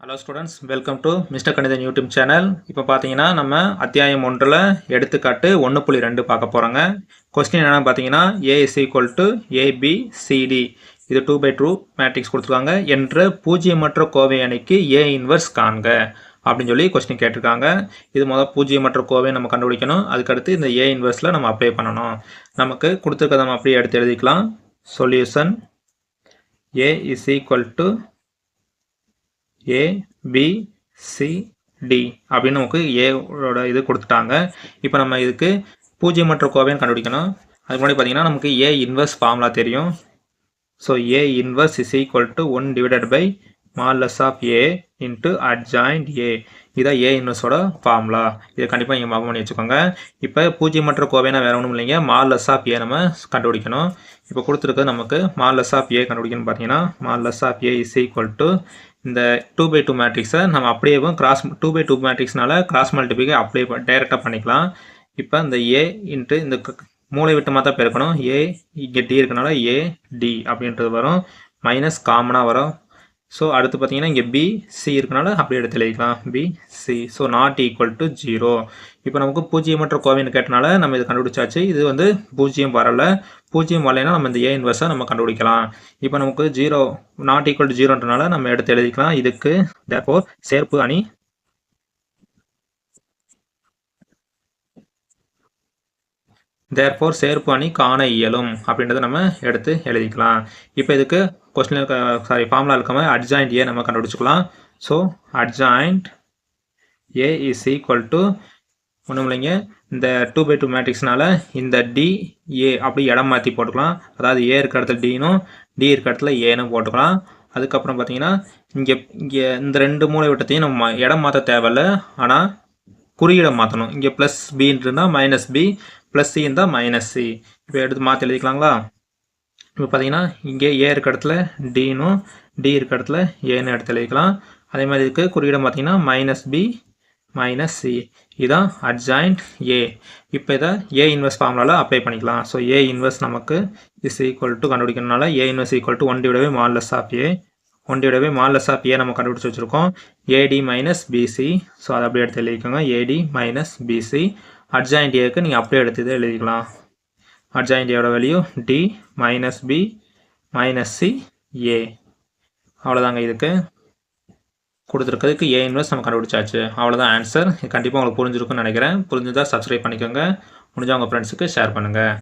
Hello students welcome to mister Kanithan YouTube channel இப்போ பார்த்தீங்கன்னா நம்ம அத்தியாயம் ஒன்றில் எடுத்துக்காட்டு ஒன்று புள்ளி ரெண்டு பார்க்க போகிறோங்க கொஸ்டின் என்னென்னு பார்த்தீங்கன்னா A is equal to A B C D இது டூ பை டூ மேட்ரிக்ஸ் கொடுத்துருக்காங்க. என்ற பூஜ்ஜியமற்ற கோவை அணிக்கு ஏ இன்வர்ஸ் காண்க. அப்படின்னு சொல்லி கொஸ்டின் கேட்டிருக்காங்க. இது முதல் பூஜ்ஜியமற்ற கோவை நம்ம கண்டுபிடிக்கணும். அதுக்கடுத்து இந்த ஏ இன்வர்ஸில் நம்ம அப்ளை பண்ணணும். நமக்கு கொடுத்துருக்கத நம்ம அப்படியே எடுத்து எழுதிக்கலாம். Solution A is equal to A B C D அப்படின்னு நமக்கு ஏவோட இது கொடுத்துட்டாங்க. இப்போ நம்ம இதுக்கு பூஜ்ஜியம் மற்ற கோவைன்னு கண்டுபிடிக்கணும். அதுக்கு முன்னாடி பார்த்தீங்கன்னா நமக்கு ஏ இன்வர்ஸ் ஃபார்முலா தெரியும். So A inverse is equal to one divided by modulus of A into adjoint A இதான் ஏ இன்வெர்ஸோட ஃபார்முலா இதை கண்டிப்பாக நீங்கள் மாபம் பண்ணி வச்சுக்கோங்க. இப்போ பூஜ்ஜியமற்ற கோவைனா வேறு ஒன்றும் இல்லைங்க. மால்லஸ் ஆஃப் ஏ நம்ம கண்டுபிடிக்கணும். இப்போ கொடுத்துருக்க நமக்கு மால்லஸ் ஆஃப் ஏ கண்டுபிடிக்கணும்னு பார்த்தீங்கன்னா modulus of A is equal to இந்த டூ பை டூ மேட்ரிக்ஸை நம்ம அப்படியே கிராஸ் டூ பை டூ மேட்ரிக்ஸ்னால கிராஸ் மல்டிபிகை அப்ளை டைரெக்டாக பண்ணிக்கலாம். இப்போ இந்த ஏ இன்ட்டு இந்த மூளை விட்டமாக தான் பெருக்கணும். ஏ இங்கே டி இருக்கனால ஏ டி அப்படின்றது வரும். மைனஸ் காமனாக வரும். ஸோ அடுத்து பார்த்தீங்கன்னா இங்கே பி சி இருக்கனால அப்படியே எடுத்து எழுதிக்கலாம். B C so not equal to zero இப்போ நமக்கு பூஜ்ஜியமற்ற கோவின்னு கேட்டனால நம்ம இது கண்டுபிடிச்சாச்சு. இது வந்து பூஜ்ஜியம் வரலை. பூஜ்ஜியம் வரலைன்னா நம்ம இந்த ஏ இன்வர்ஸாக நம்ம கண்டுபிடிக்கலாம். இப்போ நமக்கு ஜீரோ நாட் ஈக்குவல் டு ஜீரோன்றனால நம்ம எடுத்து எழுதிக்கலாம். இதுக்கு தேர்ஃபோர் சேர்ப்பு அணி. தேர்ஃபோர் சேர்ப்பு அணி காண இயலும் அப்படின்றத நம்ம எடுத்து எழுதிக்கலாம். இப்போ இதுக்கு கொஸ்டின் இருக்க சாரி ஃபார்முலா இருக்க மாதிரி அட்ஜாயிண்ட் ஏ நம்ம கண்டுபிடிச்சிக்கலாம். So adjoint A is equal to ஒன்றும் இல்லைங்க இந்த டூ பை டூ மேட்ரிக்ஸ்னால இந்த டி ஏ அப்படி இடம் மாற்றி போட்டுக்கலாம். அதாவது ஏ இருக்க இடத்துல டினும் டி இருக்க இடத்துல ஏன்னு போட்டுக்கலாம். அதுக்கப்புறம் பார்த்தீங்கன்னா இங்கே இங்கே இந்த ரெண்டு மூளை விட்டத்தையும் நம்ம இடம் மாற்ற தேவையில்ல. ஆனால் குறியீடை மாற்றணும் இங்கே ப்ளஸ் பின்னு இருந்தால் மைனஸ் பி ப்ளஸ் சி இருந்தால் மைனஸ் சி இப்போ எடுத்து மாற்றி எழுதிக்கலாங்களா? இப்போ பார்த்தீங்கன்னா இங்கே ஏ இருக்க இடத்துல டினும் டி இருக்க இடத்துல ஏன்னு எடுத்து எழுதிக்கலாம். அதே மாதிரி இருக்குது குறியீடம் பார்த்தீங்கன்னா மைனஸ் பி மைனஸ் சி இதுதான் அட்ஜாயிண்ட் ஏ இப்போ இதை ஏ இன்வெஸ்ட் ஃபார்முலாவில் அப்ளை பண்ணிக்கலாம். ஸோ ஏ இன்வெஸ்ட் நமக்கு is equal to கண்டுபிடிக்கிறதுனால A inverse equal to one divided by modulus of A one divided by modulus of ஏ நம்ம கண்டுபிடிச்சி வச்சுருக்கோம். ஏடி மைனஸ் பிசி ஸோ அதை அப்படியே எடுத்து எழுதிக்கோங்க. ஏடி மைனஸ் பிசி அட்ஜாயிண்ட் ஏக்கு நீங்கள் அப்படியே எடுத்து இதை எழுதிக்கலாம். அட்ஜாயிண்ட் ஏவோட value D minus B minus C A அவ்வளோதாங்க இதுக்கு. கொடுத்துருக்கிறதுக்கு ஏ இன்வெஸ்ட் நம்ம கண்டுபிடிச்சாச்சு. அவ்வளோதான் ஆன்சர் கண்டிப்பாக உங்களுக்கு புரிஞ்சிருக்குன்னு நினைக்கிறேன். புரிஞ்சுதான் சப்ஸ்கிரைப் பண்ணிக்கோங்க. முடிஞ்சால் உங்கள் ஃப்ரெண்ட்ஸுக்கு ஷேர் பண்ணுங்கள்